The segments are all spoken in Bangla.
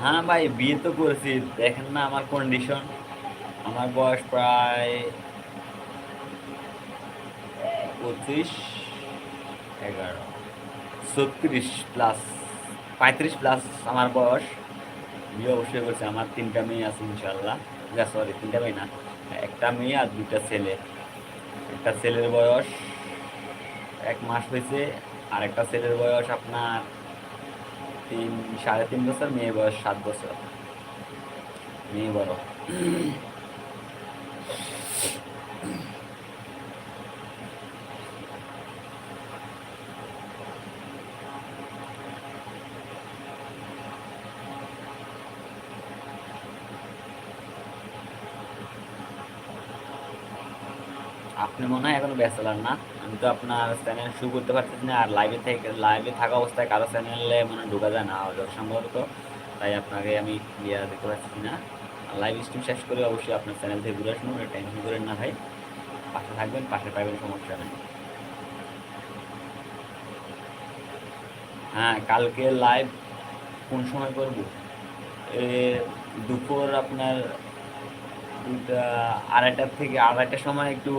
হ্যাঁ ভাই, বিয়ে তো করেছি। দেখেন না আমার কন্ডিশন আমার বয়স প্রায় পঁচিশ, এগারো। ছত্রিশ প্লাস পঁয়ত্রিশ প্লাস আমার বয়স। বিয়ে অবশ্যই করছে। আমার তিনটা মেয়ে আছে ইনশাল্লাহ সরি তিনটা মেয়ে না। একটা মেয়ে আর দুটা ছেলে। একটা ছেলের বয়স এক মাস হয়েছে আর একটা ছেলের বয়স আপনার তিন সাড়ে তিন বছর মেয়ে বয়স সাত বছর। মেয়ে বড়। আপনি মনে হয় এখনও ব্যাচেলার না। আমি তো আপনার চ্যানেল শুরু করতে পারতেছি না, আর লাইভে থেকে লাইভে থাকা অবস্থায় কারও চ্যানেলে মনে ঢোকা যায় না যত সম্ভবত। তাই আপনাকে আমি ইয়া দেখতে পাচ্ছি না। লাইভ স্ট্রিম শেষ করে অবশ্যই আপনার চ্যানেল থেকে ঘুরে আসুন টেনশন করেন না ভাই। পাশে থাকবেন, পাশে পাইবেন সমস্যা নেই। হ্যাঁ কালকে লাইভ কোন সময় করব? দুপুর আপনার আড়াইটার থেকে আড়াইটার সময় একটু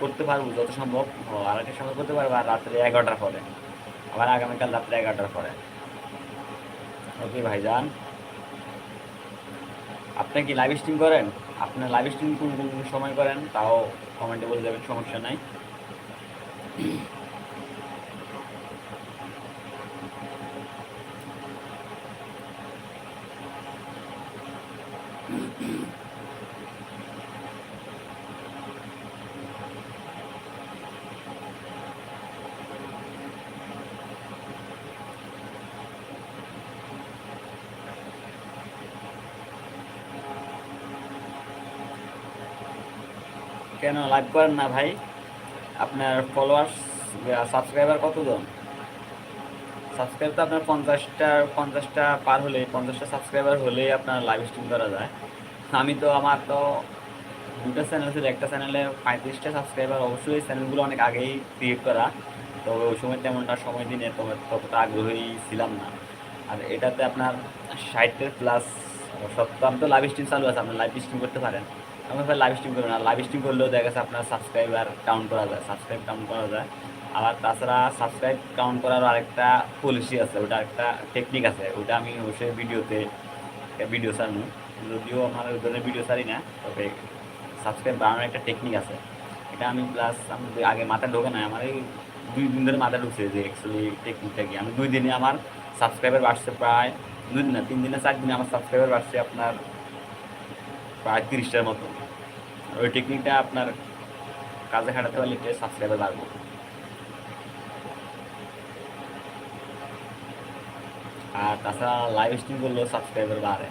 করতে পারব যত সম্ভব। আড়াইটার সময় করতে পারব আর রাত্রে এগারোটার পরে। আবার আগামীকাল রাত্রে এগারোটার পরে। ওকে ভাই যান আপনি কি লাইভ স্ট্রিম করেন? আপনার লাইভ স্ট্রিম কোন কোন সময় করেন? তাও কমেন্টে বলে দেবেন সমস্যা নাই। কেন লাইভ করেন না ভাই? আপনার ফলোয়ার্স সাবস্ক্রাইবার কতজন? সাবস্ক্রাইব তো আপনার পঞ্চাশটা পঞ্চাশটা পার হলে পঞ্চাশটা সাবস্ক্রাইবার হলেই আপনার লাইভ স্ট্রিম করা যায়। আমি তো আমার তো দুটো চ্যানেল ছিল। একটা চ্যানেলে পঁয়ত্রিশটা সাবস্ক্রাইবার অবশ্যই চ্যানেলগুলো অনেক আগেই ক্রিয়েট করা। তো ওই সময় তেমনটা সময় দিনে ততটা আগ্রহী ছিলাম না। আর এটাতে আপনার ষাটের প্লাস সপ্তাহ তো লাইভ স্ট্রিম চালু আছে, আপনার লাইভ স্ট্রিম করতে পারেন। আমি ভাই লাইভ স্ট্রিম করবেন না লাইভ স্ট্রিম করলেও দেখা গেছে আপনার সাবস্ক্রাইবার কাউন্ট করা যায় সাবস্ক্রাইব কাউন্ট করা যায়। আবার তাছাড়া সাবস্ক্রাইব কাউন্ট করার আরেকটা পলিসি আছে, ওটা একটা টেকনিক আছে, ওটা আমি অবশ্যই ভিডিওতে ভিডিও ছাড়বো যদিও আমার ওই ধরনের ভিডিও ছাড়ি না, তবে সাবস্ক্রাইব বাড়ানোর একটা টেকনিক আছে। এটা আমি প্লাস আমি আগে মাথা ঢোকে না আমার এই দুই দিন ধরে মাথা ঢুকছে যে অ্যাকচুয়ালি টেকনিকটা কি। আমি দুই দিনে আমার সাবস্ক্রাইবার বাড়ছে প্রায় দুই দিন না তিন দিনে, চার দিনে আমার সাবস্ক্রাইবার বাড়ছে আপনার প্রায় তিরিশটার মতো। ওই টেকনিকটা আপনার কাজে খাটাতে পারলে সাবস্ক্রাইবার বাড়বো। আর তাছাড়া লাইভ স্ট্রিম করলেও সাবস্ক্রাইবার বাড়ে।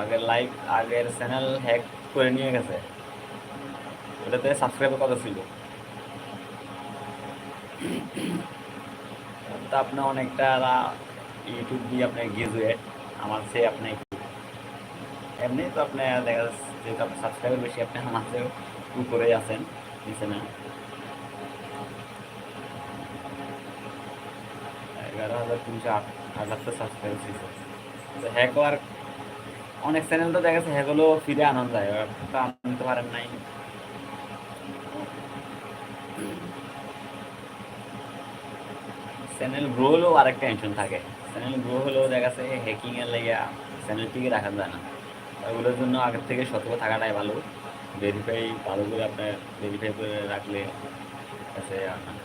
আগের লাইভ আগের চ্যানেল হ্যাক করে নিয়ে গেছে। ওটাতে সাবস্ক্রাইবার কত ছিল? তা আপনি অনেকটা ইউটিউব দিয়ে আপনার গ্রাজুয়েট আমার সে আপনি এমনি তো আপনি দেখা যাচ্ছে যেহেতু আপনার সাবস্ক্রাইবার বেশি আপনি আমার চেয়েও উপরে আছেন, নিচে না। এগারো হাজার তিনশো আট আটাত্তর সাবস্ক্রাইবার ছিল। হ্যাক হওয়ার অনেক চ্যানেল তো দেখা যাচ্ছে, সেগুলো ফিরে আনন্দ যায় আনতে পারেন নাই। চ্যানেল গ্রো হলেও আরেকটা টেনশন থাকে। চ্যানেল গ্রো হলেও দেখা যাচ্ছে হ্যাকিং এর লেগে চ্যানেল টিকে রাখা যায় না। ওগুলোর জন্য আগের থেকে সতর্ক থাকাটাই ভালো। ভেরিফাই ভালো করে আপনার ভেরিফাই করে রাখলে আছে আপনার